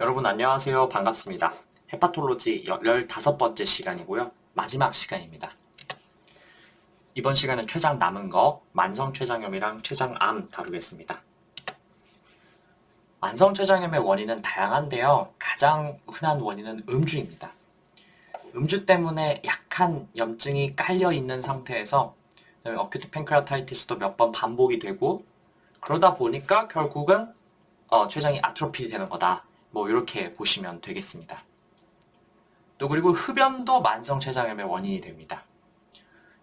여러분 안녕하세요. 반갑습니다. 헤파톨로지 15번째 시간이고요. 마지막 시간입니다. 이번 시간은 췌장 남은 거 만성 췌장염이랑 췌장암 다루겠습니다. 만성 췌장염의 원인은 다양한데요. 가장 흔한 원인은 음주입니다. 음주 때문에 약한 염증이 깔려 있는 상태에서 어큐트 팬크라타이티스도 몇 번 반복이 되고 그러다 보니까 결국은 어, 췌장이 아트로피 되는 거다. 뭐 이렇게 보시면 되겠습니다. 또 그리고 흡연도 만성 췌장염의 원인이 됩니다.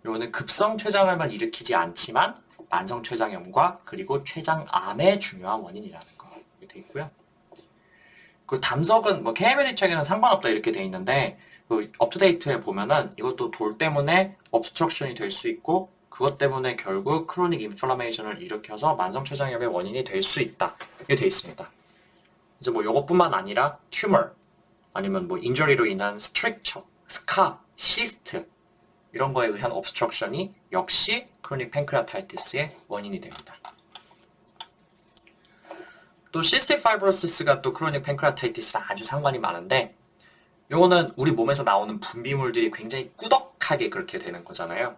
요거는 급성 췌장염을 일으키지 않지만 만성 췌장염과 그리고 췌장암의 중요한 원인이라는 거돼 있고요. 그 담석은 뭐 KML 책에는 상관없다 이렇게 돼 있는데 그 업투데이트에 보면은 이것도 돌 때문에 obstruction이 될 수 있고 그것 때문에 결국 크로닉 인플라메이션을 일으켜서 만성 췌장염의 원인이 될 수 있다 이렇게 돼 있습니다. 이제 뭐 이것뿐만 아니라 튜머 아니면 뭐 인저리로 인한 스트릭처, 스카, 시스트 이런 거에 의한 obstruction이 역시 크로닉 팬크라타이티스의 원인이 됩니다. 또 시스틱 파이브로시스가 또 크로닉 팬크라타이티스랑 아주 상관이 많은데 요거는 우리 몸에서 나오는 분비물들이 굉장히 꾸덕하게 그렇게 되는 거잖아요.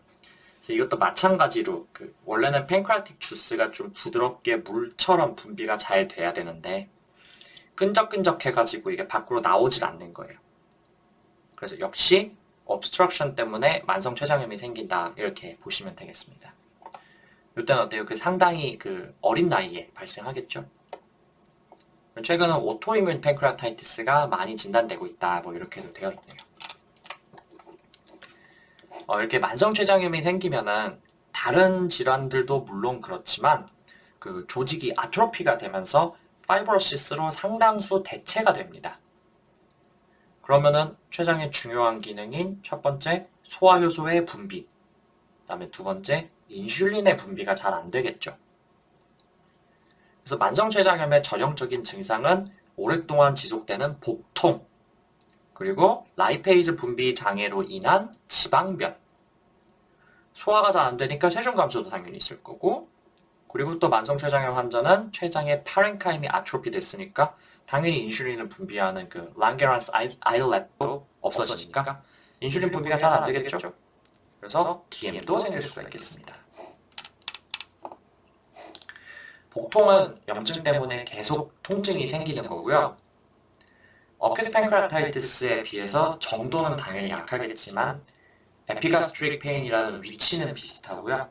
그래서 이것도 마찬가지로 그 원래는 팬크라틱 주스가 좀 부드럽게 물처럼 분비가 잘 돼야 되는데 끈적끈적해가지고 이게 밖으로 나오질 않는 거예요. 그래서 역시 obstruction 때문에 만성 췌장염이 생긴다 이렇게 보시면 되겠습니다. 이때는 어때요? 그 상당히 그 어린 나이에 발생하겠죠. 최근은 오토이뮨 팬크라타이티스가 많이 진단되고 있다 뭐 이렇게도 되어 있네요. 어, 이렇게 만성 췌장염이 생기면은 다른 질환들도 물론 그렇지만 그 조직이 아트로피가 되면서 파이브로시스로 상당수 대체가 됩니다. 그러면은 췌장의 중요한 기능인 첫 번째 소화효소의 분비, 그다음에 두 번째 인슐린의 분비가 잘 안 되겠죠. 그래서 만성췌장염의 전형적인 증상은 오랫동안 지속되는 복통, 그리고 라이페이즈 분비 장애로 인한 지방변, 소화가 잘 안 되니까 체중 감소도 당연히 있을 거고, 그리고 또 만성 췌장염 환자는 췌장의 파렌카임이 아트로피 됐으니까 당연히 인슐린을 분비하는 그 랑게란스 아일렛도 없어지니까 인슐린 분비가 잘 안 되겠죠. 그래서 DM도 생길 수가 있겠습니다. 복통은 염증 때문에 계속 통증이 생기는 거고요. 어큐트 팬크라타이티스에 비해서 정도는 당연히 약하겠지만 에피가스트릭 페인이라는 위치는 비슷하고요.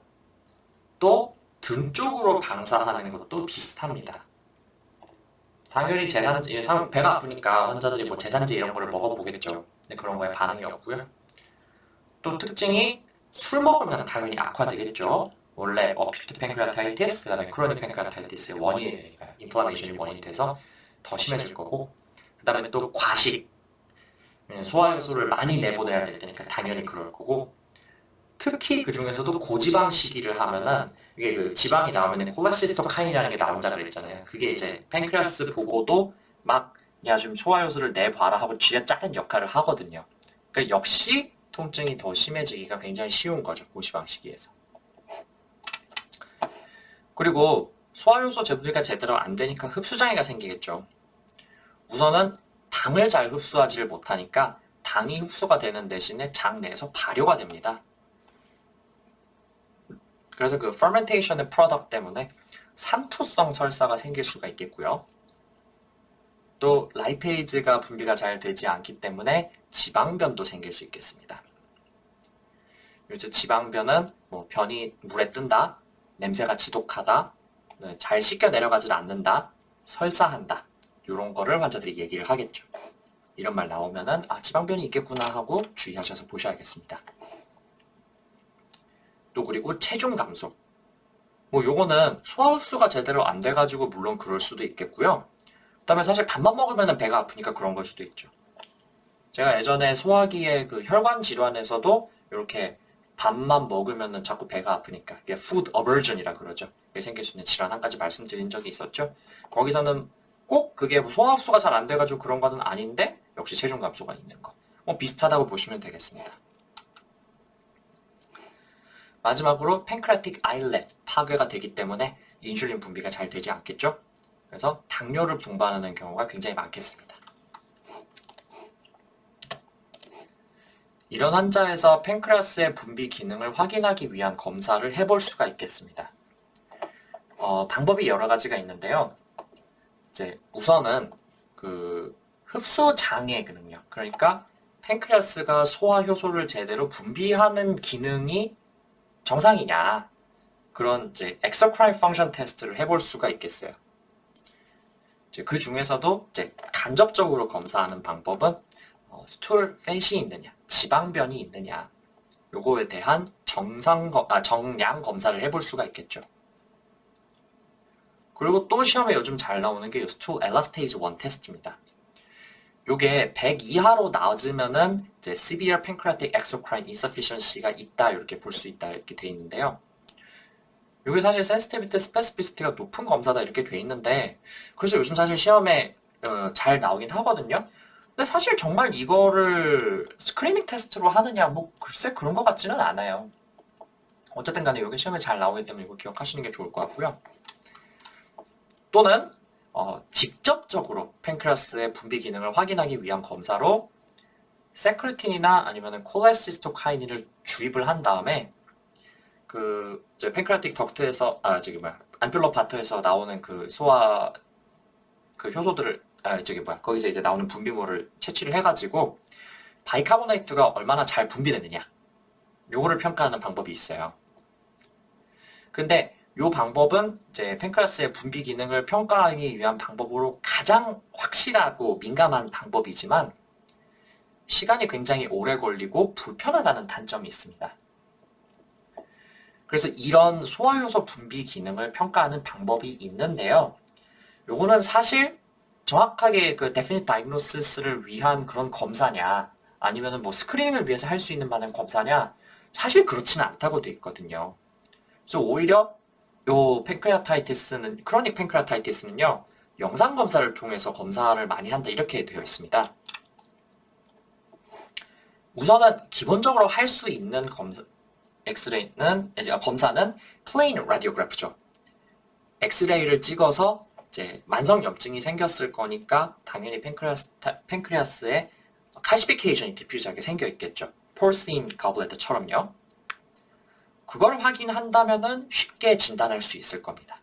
또 등 쪽으로 방사하는 것도 비슷합니다. 당연히 재산제, 배가 아프니까 환자들이 뭐 재산제 이런 거를 먹어보겠죠. 근데 그런 거에 반응이 없고요. 또 특징이 술 먹으면 당연히 악화되겠죠. 원래 어큐트 팬크라타이티스, 그다음에 크로닉 팬크라타이티스의 원인이 되니까 인플라메이션이 원인이 돼서 더 심해질 거고, 그다음에 또 과식, 음, 소화효소를 많이 내보내야 될 테니까 당연히 그럴 거고, 특히 그 중에서도 고지방 식이를 하면은 이게 그 지방이 나오면 콜레시스토카인이라는 게 나온다 그랬잖아요. 그게 이제 팬크레아스 보고도 막 야 좀 소화효소를 내봐라 하고 쥐어 짜는 역할을 하거든요. 그러니까 역시 통증이 더 심해지기가 굉장히 쉬운 거죠. 고지방 식이에서. 그리고 소화효소 제분리가 제대로 안 되니까 흡수장애가 생기겠죠. 우선은 당을 잘 흡수하지를 못하니까 당이 흡수가 되는 대신에 장 내에서 발효가 됩니다. 그래서 그 fermentation의 프로덕트 때문에 산투성 설사가 생길 수가 있겠고요. 또 라이페이즈가 분비가 잘 되지 않기 때문에 지방변도 생길 수 있겠습니다. 이제 지방변은 뭐 변이 물에 뜬다, 냄새가 지독하다, 네, 잘 씻겨 내려가질 않는다, 설사한다 이런 거를 환자들이 얘기를 하겠죠. 이런 말 나오면은 아 지방변이 있겠구나 하고 주의하셔서 보셔야겠습니다. 또 그리고 체중 감소. 뭐 요거는 소화 흡수가 제대로 안 돼가지고 물론 그럴 수도 있겠고요. 그다음에 사실 밥만 먹으면 배가 아프니까 그런 걸 수도 있죠. 제가 예전에 소화기의 그 혈관 질환에서도 이렇게 밥만 먹으면 자꾸 배가 아프니까 이게 food aversion이라 그러죠. 이게 생길 수 있는 질환 한 가지 말씀드린 적이 있었죠. 거기서는 꼭 그게 뭐 소화 흡수가 잘 안 돼가지고 그런 거는 아닌데 역시 체중 감소가 있는 거. 뭐 비슷하다고 보시면 되겠습니다. 마지막으로 팬크라틱 아일렛 파괴가 되기 때문에 인슐린 분비가 잘 되지 않겠죠? 그래서 당뇨를 동반하는 경우가 굉장히 많겠습니다. 이런 환자에서 팬크레아스의 분비 기능을 확인하기 위한 검사를 해볼 수가 있겠습니다. 어, 방법이 여러 가지가 있는데요. 이제 우선은 그 흡수 장애 기능력, 그러니까 팬크레아스가 소화 효소를 제대로 분비하는 기능이 정상이냐 그런 이제 엑서크라인 펑션 테스트를 해볼 수가 있겠어요. 이제 그 중에서도 이제 간접적으로 검사하는 방법은 어, 스툴 팻이 있느냐, 지방변이 있느냐, 요거에 대한 정상 아, 정량 검사를 해볼 수가 있겠죠. 그리고 또 시험에 요즘 잘 나오는 게 스툴 엘라스테이즈 1 테스트입니다. 요게 100 이하로 나아지면은 이제 severe pancreatic exocrine insufficiency가 있다 이렇게 볼 수 있다 이렇게 돼 있는데요. 요게 사실 sensitivity, specificity가 높은 검사다 이렇게 돼 있는데 그래서 요즘 사실 시험에 어, 잘 나오긴 하거든요. 근데 사실 정말 이거를 스크리닝 테스트로 하느냐 뭐 글쎄 그런 것 같지는 않아요. 어쨌든 간에 요게 시험에 잘 나오기 때문에 이거 기억하시는 게 좋을 것 같고요. 또는 어, 직접적으로 팬크레아스의 분비 기능을 확인하기 위한 검사로 세크레틴이나 아니면 콜레시스토카이닌을 주입을 한 다음에 그 팬크레아틱 덕트에서 아 저기 뭐야 안필러 파트에서 나오는 그 소화 그 효소들을 아 저기 뭐야 거기서 이제 나오는 분비물을 채취를 해가지고 바이카보네이트가 얼마나 잘 분비되느냐 요거를 평가하는 방법이 있어요. 근데 요 방법은 이제 팬크레아스의 분비 기능을 평가하기 위한 방법으로 가장 확실하고 민감한 방법이지만 시간이 굉장히 오래 걸리고 불편하다는 단점이 있습니다. 그래서 이런 소화효소 분비 기능을 평가하는 방법이 있는데요. 요거는 사실 정확하게 그 definite diagnosis를 위한 그런 검사냐 아니면은 뭐 스크리닝을 위해서 할 수 있는 만한 검사냐 사실 그렇지는 않다고 돼 있거든요. 그래서 오히려 요 팬크레아타이티스는 크로닉 팬크레아타이티스는요 영상 검사를 통해서 검사를 많이 한다 이렇게 되어 있습니다. 우선은 기본적으로 할 수 있는 검사 엑스레이는 이제 검사는 플레인 라디오그래프죠. 엑스레이를 찍어서 이제 만성 염증이 생겼을 거니까 당연히 팬크레아스, 팬크레아스에 칼시피케이션이 디퓨즈하게 생겨 있겠죠. 포르스틴 가블레트처럼요. 그걸 확인한다면은 쉽게 진단할 수 있을 겁니다.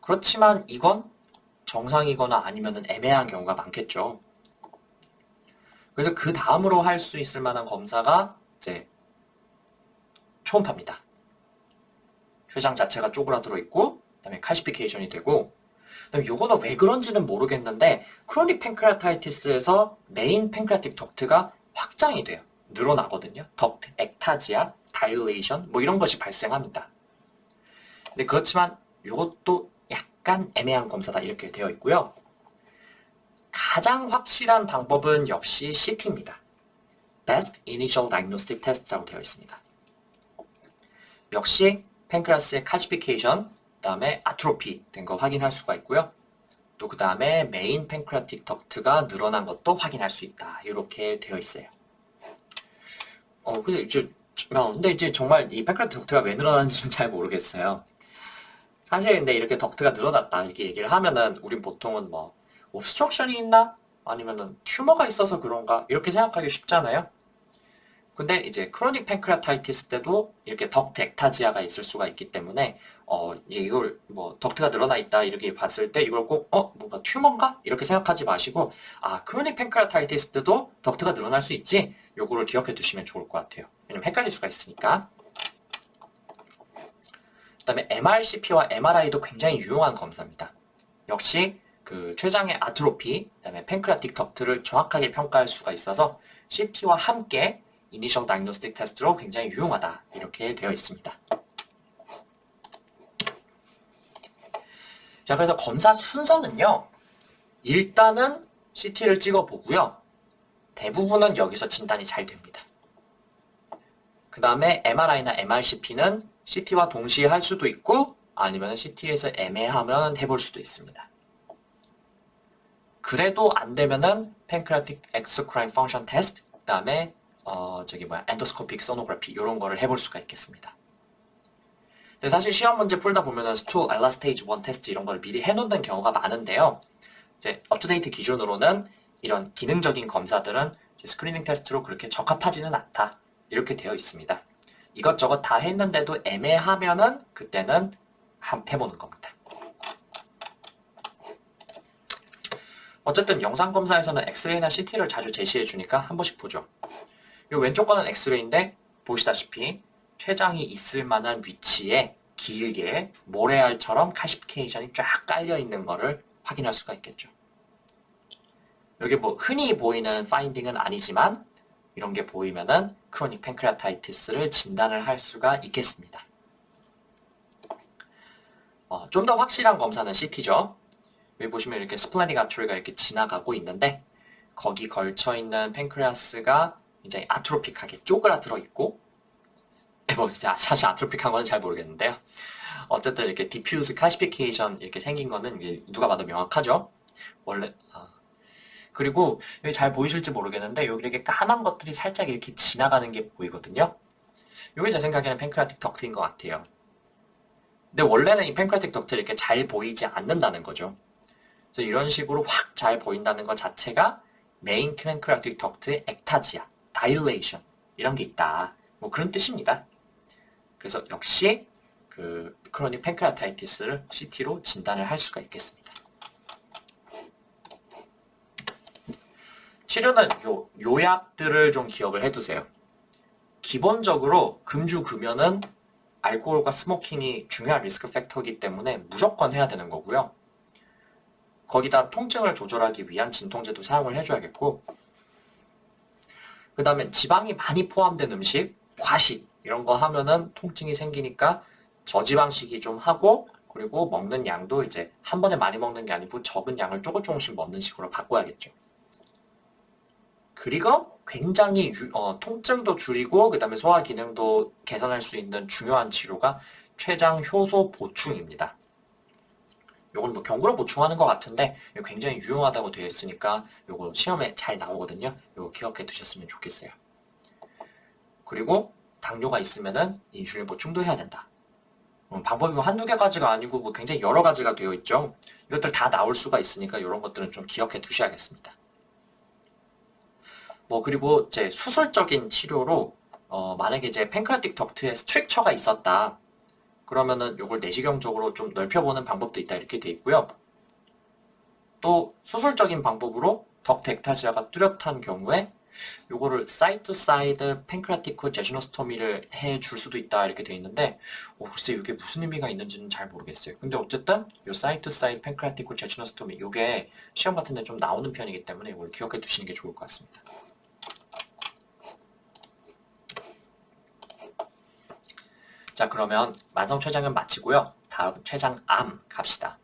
그렇지만 이건 정상이거나 아니면은 애매한 경우가 많겠죠. 그래서 그 다음으로 할 수 있을 만한 검사가 이제 초음파입니다. 췌장 자체가 쪼그라들어 있고 그다음에 칼시피케이션이 되고 그다음에 요거는 왜 그런지는 모르겠는데 크로닉 팬크레아타이티스에서 메인 팬크레아틱 덕트가 확장이 돼요. 늘어나거든요. 덕트 액타지아, 다일레이션 뭐 이런 것이 발생합니다. 근데 그렇지만 이것도 약간 애매한 검사다 이렇게 되어 있고요. 가장 확실한 방법은 역시 CT입니다. Best Initial Diagnostic Test라고 되어 있습니다. 역시 팬크라스의 칼시피케이션, 그 다음에 아트로피 된 거 확인할 수가 있고요. 또 그 다음에 메인 팬크라틱 덕트가 늘어난 것도 확인할 수 있다. 이렇게 되어 있어요. 어, 근데 이제, 어, 근데 이제 정말 이 팬크라틱 덕트가 왜 늘어나는지는 잘 모르겠어요. 사실 근데 이렇게 덕트가 늘어났다 이렇게 얘기를 하면은 우린 보통은 뭐 옵스트럭션이 있나? 아니면은 튜머가 있어서 그런가? 이렇게 생각하기 쉽잖아요. 근데 이제 크로닉 팬크레아타이티스 때도 이렇게 덕트 액타지아가 있을 수가 있기 때문에 어 이걸 뭐 덕트가 늘어나 있다 이렇게 봤을 때 이걸 꼭 어 뭔가 튜머인가 이렇게 생각하지 마시고 아 크로닉 팬크레아타이티스 때도 덕트가 늘어날 수 있지 요거를 기억해 두시면 좋을 것 같아요. 왜냐면 헷갈릴 수가 있으니까. 그다음에 MRCP와 MRI도 굉장히 유용한 검사입니다. 역시 그 췌장의 아트로피, 그다음에 팬크레아틱 덕트를 정확하게 평가할 수가 있어서 CT와 함께 이니셜 다이노스틱 테스트로 굉장히 유용하다 이렇게 되어 있습니다. 자 그래서 검사 순서는요. 일단은 CT를 찍어 보고요. 대부분은 여기서 진단이 잘 됩니다. 그 다음에 MRI나 MRCP는 CT와 동시에 할 수도 있고 아니면 CT에서 애매하면 해볼 수도 있습니다. 그래도 안 되면은 팬크라틱 엑스크라인 펑션 테스트 그다음에 어 저기 뭐야 엔도스코픽 소노그래피 이런 거를 해볼 수가 있겠습니다. 근데 사실 시험 문제 풀다 보면은 스툴, 엘라 스테이지 1 테스트 이런 걸 미리 해놓는 경우가 많은데요. 이제 업투데이트 기준으로는 이런 기능적인 검사들은 스크리닝 테스트로 그렇게 적합하지는 않다. 이렇게 되어 있습니다. 이것저것 다 했는데도 애매하면은 그때는 한 해보는 겁니다. 어쨌든 영상 검사에서는 엑스레이나 CT를 자주 제시해 주니까 한 번씩 보죠. 이 왼쪽 거는 엑스레이인데 보시다시피 췌장이 있을 만한 위치에 길게 모래알처럼 칼시피케이션이 쫙 깔려 있는 거를 확인할 수가 있겠죠. 여기 뭐 흔히 보이는 파인딩은 아니지만 이런 게 보이면은 크로닉 팬크레아타이티스를 진단을 할 수가 있겠습니다. 어, 좀 더 확실한 검사는 CT죠. 여기 보시면 이렇게 스플래닉 아트리가 이렇게 지나가고 있는데 거기 걸쳐 있는 팬크레아스가 이제 아트로픽하게 쪼그라들어 있고 뭐 사실 아트로픽한 거는 잘 모르겠는데요. 어쨌든 이렇게 디퓨즈 칼시피케이션 이렇게 생긴 거는 누가 봐도 명확하죠. 원래 아. 그리고 여기 잘 보이실지 모르겠는데 여기 이렇게 까만 것들이 살짝 이렇게 지나가는 게 보이거든요. 이게 제 생각에는 팬크라틱 덕트인 것 같아요. 근데 원래는 이 팬크라틱 덕트 이렇게 잘 보이지 않는다는 거죠. 그래서 이런 식으로 확 잘 보인다는 것 자체가 메인 팬크라틱 덕트의 액타지아, 다일레이션 이런 게 있다. 뭐 그런 뜻입니다. 그래서 역시 그 크로닉 팬크라타이티스를 CT로 진단을 할 수가 있겠습니다. 치료는 요 요약들을 좀 기억을 해두세요. 기본적으로 금주 금연은 알코올과 스모킹이 중요한 리스크 팩터이기 때문에 무조건 해야 되는 거고요. 거기다 통증을 조절하기 위한 진통제도 사용을 해줘야겠고, 그 다음에 지방이 많이 포함된 음식, 과식 이런 거 하면은 통증이 생기니까 저지방식이 좀 하고 그리고 먹는 양도 이제 한 번에 많이 먹는 게 아니고 적은 양을 조금 조금씩 먹는 식으로 바꿔야겠죠. 그리고 굉장히 유, 어, 통증도 줄이고 그 다음에 소화 기능도 개선할 수 있는 중요한 치료가 췌장 효소 보충입니다. 요건 뭐 경구로 보충하는 것 같은데 굉장히 유용하다고 되어 있으니까 요거 시험에 잘 나오거든요. 요거 기억해 두셨으면 좋겠어요. 그리고 당뇨가 있으면은 인슐린 보충도 해야 된다. 음, 방법이 뭐 한두 개 가지가 아니고 뭐 굉장히 여러 가지가 되어 있죠. 이것들 다 나올 수가 있으니까 이런 것들은 좀 기억해 두셔야겠습니다. 뭐 그리고 이제 수술적인 치료로 어 만약에 이제 팬크라틱 덕트에 스트릭처가 있었다. 그러면은 이걸 내시경적으로 좀 넓혀보는 방법도 있다 이렇게 돼 있고요. 또 수술적인 방법으로 덕트 액타지아가 뚜렷한 경우에 요거를 사이드 사이드 팬크라티코 제시노스토미를 해 줄 수도 있다 이렇게 돼 있는데 어, 글쎄 이게 무슨 의미가 있는지는 잘 모르겠어요. 근데 어쨌든 요 사이드 사이드 팬크라티코 제시노스토미 요게 시험 같은 데 좀 나오는 편이기 때문에 이걸 기억해 두시는 게 좋을 것 같습니다. 자 그러면 만성 췌장은 마치고요. 다음 췌장암 갑시다.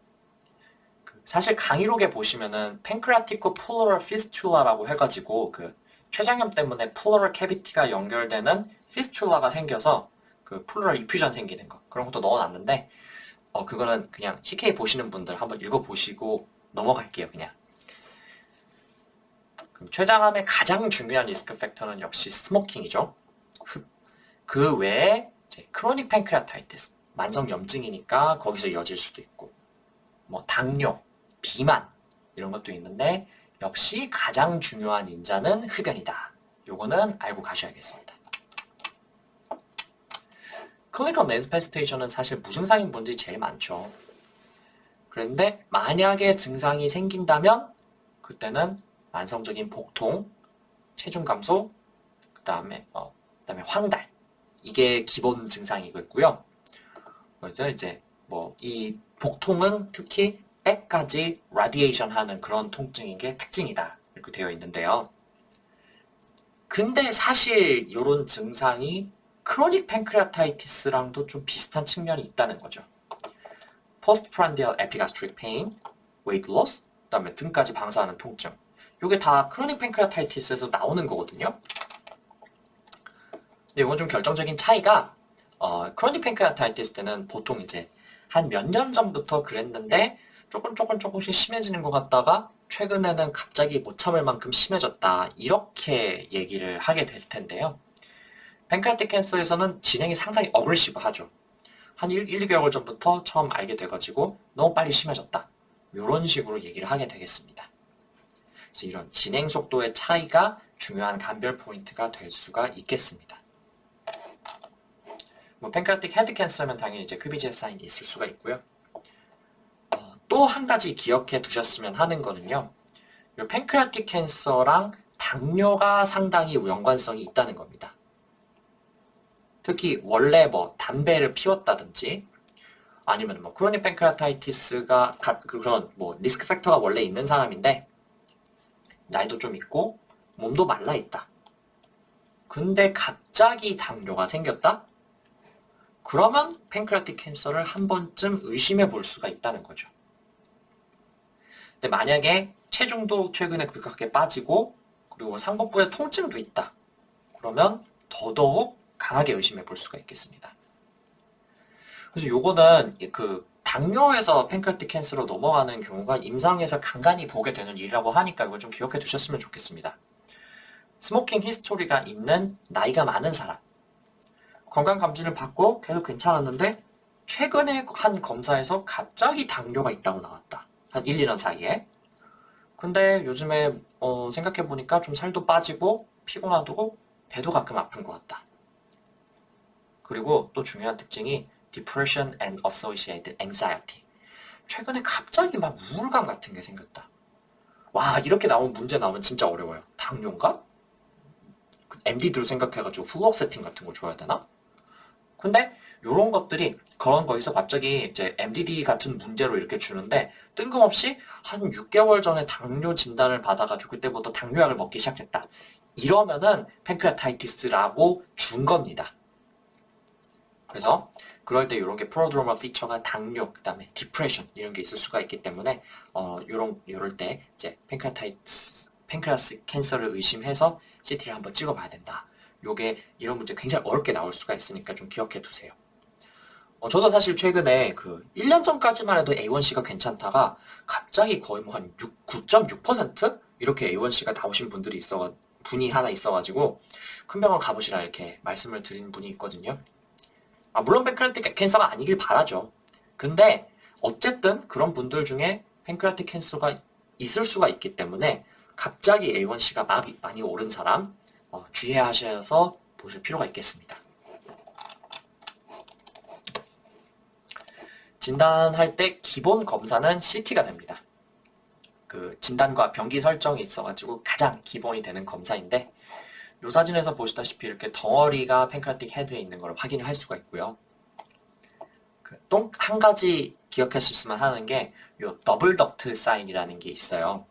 그 사실 강의록에 보시면은 팬크라티코 플로럴 피스툴라라고 해가지고 그 췌장염 때문에 플로럴 캐비티가 연결되는 피스툴라가 생겨서 그 플로럴 이퓨전 생기는 거 그런 것도 넣어놨는데 어 그거는 그냥 CK 보시는 분들 한번 읽어보시고 넘어갈게요 그냥 그럼 췌장암의 가장 중요한 리스크 팩터는 역시 스모킹이죠 그 외에 이제 크로닉 팬크레아타이티스 만성 염증이니까 거기서 이어질 수도 있고 뭐 당뇨, 비만 이런 것도 있는데 역시 가장 중요한 인자는 흡연이다. 요거는 알고 가셔야겠습니다. 클리니컬 매니페스테이션은 사실 무증상인 분들이 제일 많죠. 그런데 만약에 증상이 생긴다면 그때는 만성적인 복통, 체중 감소, 그 다음에 어, 그다음에 황달 이게 기본 증상이겠고요. 그래서 이제 뭐 이 복통은 특히 백까지 라디에이션 하는 그런 통증인 게 특징이다. 이렇게 되어 있는데요. 근데 사실 이런 증상이 크로닉 팬크레아타이티스랑도 좀 비슷한 측면이 있다는 거죠. postprandial epigastric pain, weight loss, 그다음에 등까지 방사하는 통증. 이게 다 크로닉 팬크레아타이티스에서 나오는 거거든요. 근데 이건 좀 결정적인 차이가 어, 크로닉 팬크레아타이티스 때는 보통 이제 한 몇 년 전부터 그랬는데 조금 조금 조금씩 심해지는 것 같다가 최근에는 갑자기 못 참을 만큼 심해졌다. 이렇게 얘기를 하게 될 텐데요. 팬크라틱 캔서에서는 진행이 상당히 어그레시브하죠. 한 1, 1, 2개월 전부터 처음 알게 돼가지고 너무 빨리 심해졌다. 이런 식으로 얘기를 하게 되겠습니다. 그래서 이런 진행 속도의 차이가 중요한 감별 포인트가 될 수가 있겠습니다. 뭐 팬크라틱 헤드 캔서면 당연히 이제 큐비지의 사인이 있을 수가 있고요. 어, 또한 가지 기억해 두셨으면 하는 거는요. 이 팬크라틱 캔서랑 당뇨가 상당히 연관성이 있다는 겁니다. 특히 원래 뭐 담배를 피웠다든지 아니면 뭐 크로닉 팬크라타이티스가 그런 뭐 리스크 팩터가 원래 있는 사람인데 나이도 좀 있고 몸도 말라 있다. 근데 갑자기 당뇨가 생겼다? 그러면 팬크라틱 캔서를 한 번쯤 의심해 볼 수가 있다는 거죠. 근데 만약에 체중도 최근에 급격하게 빠지고 그리고 상복부에 통증도 있다. 그러면 더더욱 강하게 의심해 볼 수가 있겠습니다. 그래서 요거는 그 당뇨에서 팬크라틱 캔서로 넘어가는 경우가 임상에서 간간히 보게 되는 일이라고 하니까 이거 좀 기억해 두셨으면 좋겠습니다. 스모킹 히스토리가 있는 나이가 많은 사람 건강 검진을 받고 계속 괜찮았는데 최근에 한 검사에서 갑자기 당뇨가 있다고 나왔다. 한 1, 2년 사이에. 근데 요즘에 어, 생각해 보니까 좀 살도 빠지고 피곤하고 배도 가끔 아픈 것 같다. 그리고 또 중요한 특징이 depression and associated anxiety. 최근에 갑자기 막 우울감 같은 게 생겼다. 와, 이렇게 나온 문제 나오면 진짜 어려워요. 당뇨인가? MD들 생각해가지고 플로어 세팅 같은 거 줘야 되나? 근데 이런 것들이 그런 거에서 갑자기 이제 MDD 같은 문제로 이렇게 주는데 뜬금없이 한 6개월 전에 당뇨 진단을 받아가지고 그때부터 당뇨약을 먹기 시작했다. 이러면은 팬크레타이티스라고 준 겁니다. 그래서 그럴 때 이런 게 프로드로마 피처가 당뇨, 그다음에 디프레션 이런 게 있을 수가 있기 때문에 어 이런 이럴 때 이제 팬크레타이티스 팬크레아스 캔서를 의심해서 CT를 한번 찍어봐야 된다. 요게 이런 문제 굉장히 어렵게 나올 수가 있으니까 좀 기억해 두세요. 어, 저도 사실 최근에 그 1년 전까지만 해도 A1C가 괜찮다가 갑자기 거의 뭐 한 9.6% 이렇게 A1C가 나오신 분들이 있어 분이 하나 있어가지고 큰 병원 가보시라 이렇게 말씀을 드린 분이 있거든요. 아, 물론 팬크라틱 캔서가 아니길 바라죠. 근데 어쨌든 그런 분들 중에 팬크라틱 캔서가 있을 수가 있기 때문에 갑자기 A1C가 많이, 많이 오른 사람 어, 주의하셔서 보실 필요가 있겠습니다. 진단할 때 기본 검사는 CT가 됩니다. 그 진단과 병기 설정이 있어가지고 가장 기본이 되는 검사인데 이 사진에서 보시다시피 이렇게 덩어리가 팬크라틱 헤드에 있는 걸 확인을 할 수가 있고요. 그 또한 가지 기억하셨으면 하는 게 이 더블 덕트 사인이라는 게 있어요.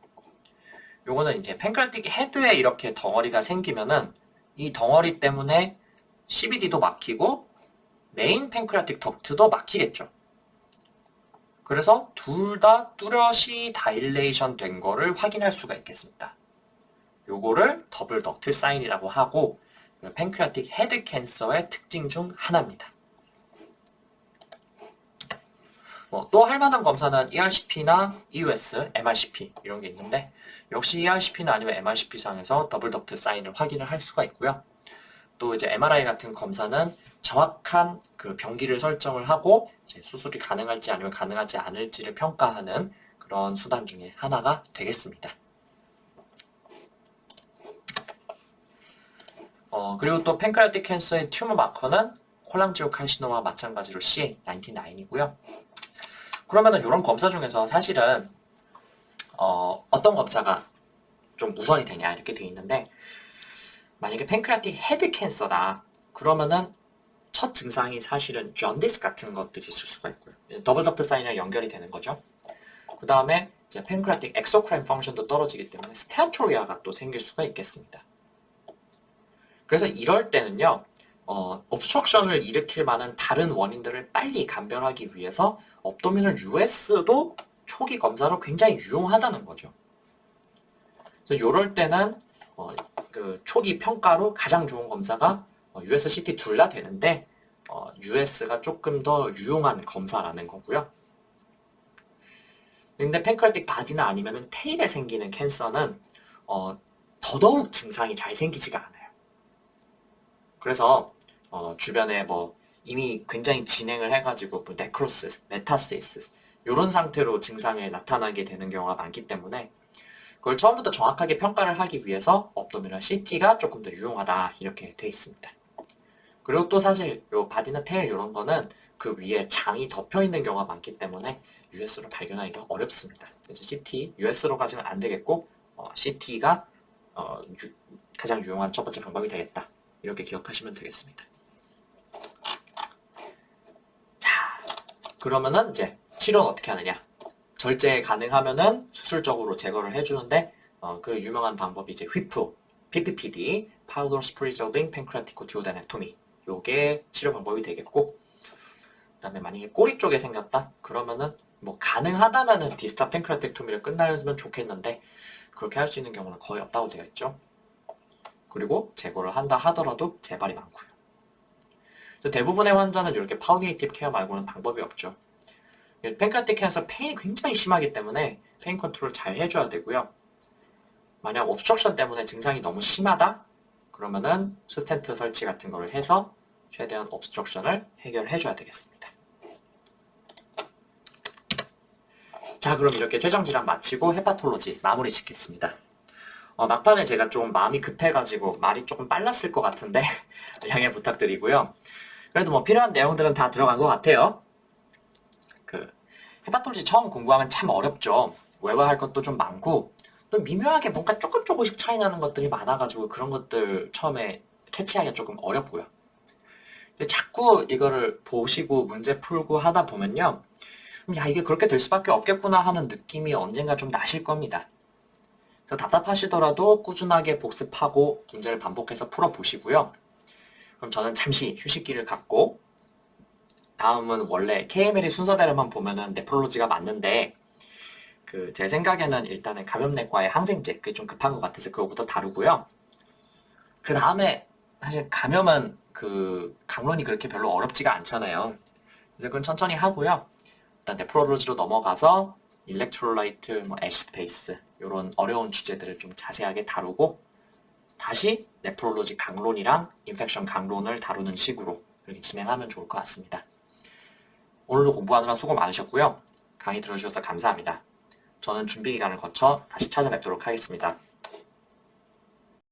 요거는 이제 팬크라틱 헤드에 이렇게 덩어리가 생기면은 이 덩어리 때문에 CBD도 막히고 메인 팬크라틱 덕트도 막히겠죠. 그래서 둘 다 뚜렷이 다일레이션 된 거를 확인할 수가 있겠습니다. 요거를 더블 덕트 사인이라고 하고 그 팬크라틱 헤드 캔서의 특징 중 하나입니다. 뭐또 할만한 검사는 ERCP나 EUS, MRCP 이런 게 있는데 역시 ERCP나 아니면 MRCP 상에서 더블 덕트 사인을 확인을 할 수가 있고요. 또 이제 MRI 같은 검사는 정확한 그 병기를 설정을 하고 수술이 가능할지 아니면 가능하지 않을지를 평가하는 그런 수단 중에 하나가 되겠습니다. 어, 그리고 또 팬크라틱 캔서의 튜머 마커는 콜랑지오 칼시노와 마찬가지로 CA99이고요. 그러면은 이런 검사 중에서 사실은 어, 어떤 검사가 좀 우선이 되냐 이렇게 돼 있는데 만약에 팬크라틱 헤드 캔서다 그러면은 첫 증상이 사실은 전디스 같은 것들이 있을 수가 있고요. 더블 덕트 사인이랑 연결이 되는 거죠. 그 다음에 팬크라틱 엑소크라인 펑션도 떨어지기 때문에 스테아토리아가 또 생길 수가 있겠습니다. 그래서 이럴 때는요, 어, obstruction을 일으킬 만한 다른 원인들을 빨리 감별하기 위해서 업도미널 US도 초기 검사로 굉장히 유용하다는 거죠. 그래서 이럴 때는 어, 그 초기 평가로 가장 좋은 검사가 어, US, CT 둘 다 되는데 어, US가 조금 더 유용한 검사라는 거고요. 근데 팬크라틱 바디나 아니면 테일에 생기는 캔서는 어, 더더욱 증상이 잘 생기지가 않아요. 그래서 어, 주변에 뭐 이미 굉장히 진행을 해가지고 뭐 네크로시스, 메타스테이시스 이런 상태로 증상이 나타나게 되는 경우가 많기 때문에 그걸 처음부터 정확하게 평가를 하기 위해서 업도미널 CT가 조금 더 유용하다 이렇게 돼 있습니다. 그리고 또 사실 요 바디나 테일 이런 거는 그 위에 장이 덮여 있는 경우가 많기 때문에 US로 발견하기가 어렵습니다. 그래서 CT, US로 가지면 안 되겠고 어, CT가 어, 유- 가장 유용한 첫 번째 방법이 되겠다. 이렇게 기억하시면 되겠습니다. 자, 그러면은 이제 치료는 어떻게 하느냐? 절제 가능하면은 수술적으로 제거를 해주는데 어, 그 유명한 방법이 이제 휘프, PPPD, Powder Preserving Pancreatic Duodenectomy 요게 치료 방법이 되겠고 그 다음에 만약에 꼬리 쪽에 생겼다 그러면은 뭐 가능하다면은 디스타 팬크라텍토미를 끝나면 좋겠는데 그렇게 할 수 있는 경우는 거의 없다고 되어 있죠. 그리고 제거를 한다 하더라도 재발이 많고요. 대부분의 환자는 이렇게 파우디에이티브 케어 말고는 방법이 없죠. 팬크라틱 캔서 페인이 굉장히 심하기 때문에 페인 컨트롤 잘 해줘야 되고요. 만약 옵스트럭션 때문에 증상이 너무 심하다? 그러면은 스텐트 설치 같은 거를 해서 최대한 옵스트럭션을 해결해 줘야 되겠습니다. 자, 그럼 이렇게 최종 질환 마치고 헤파톨로지 마무리 짓겠습니다. 어, 막판에 제가 좀 마음이 급해가지고 말이 조금 빨랐을 것 같은데 양해 부탁드리고요. 그래도 뭐 필요한 내용들은 다 들어간 것 같아요. 그 헤파톨로지 처음 공부하면 참 어렵죠. 외워할 것도 좀 많고 또 미묘하게 뭔가 조금 조금씩 차이 나는 것들이 많아가지고 그런 것들 처음에 캐치하기가 조금 어렵고요. 근데 자꾸 이거를 보시고 문제 풀고 하다 보면요. 음, 야, 이게 그렇게 될 수밖에 없겠구나 하는 느낌이 언젠가 좀 나실 겁니다. 답답하시더라도 꾸준하게 복습하고 문제를 반복해서 풀어보시고요. 그럼 저는 잠시 휴식기를 갖고 다음은 원래 KML의 순서대로만 보면은 네프롤로지가 맞는데 그 제 생각에는 일단은 감염내과의 항생제 그게 좀 급한 것 같아서 그거부터 다루고요. 그 다음에 사실 감염은 그 강론이 그렇게 별로 어렵지가 않잖아요. 그래서 그건 천천히 하고요. 일단 네프롤로지로 넘어가서 일렉트롤라이트, 뭐 애시드 베이스 이런 어려운 주제들을 좀 자세하게 다루고 다시 네프롤로지 강론이랑 인펙션 강론을 다루는 식으로 이렇게 진행하면 좋을 것 같습니다. 오늘도 공부하느라 수고 많으셨고요. 강의 들어주셔서 감사합니다. 저는 준비 기간을 거쳐 다시 찾아뵙도록 하겠습니다.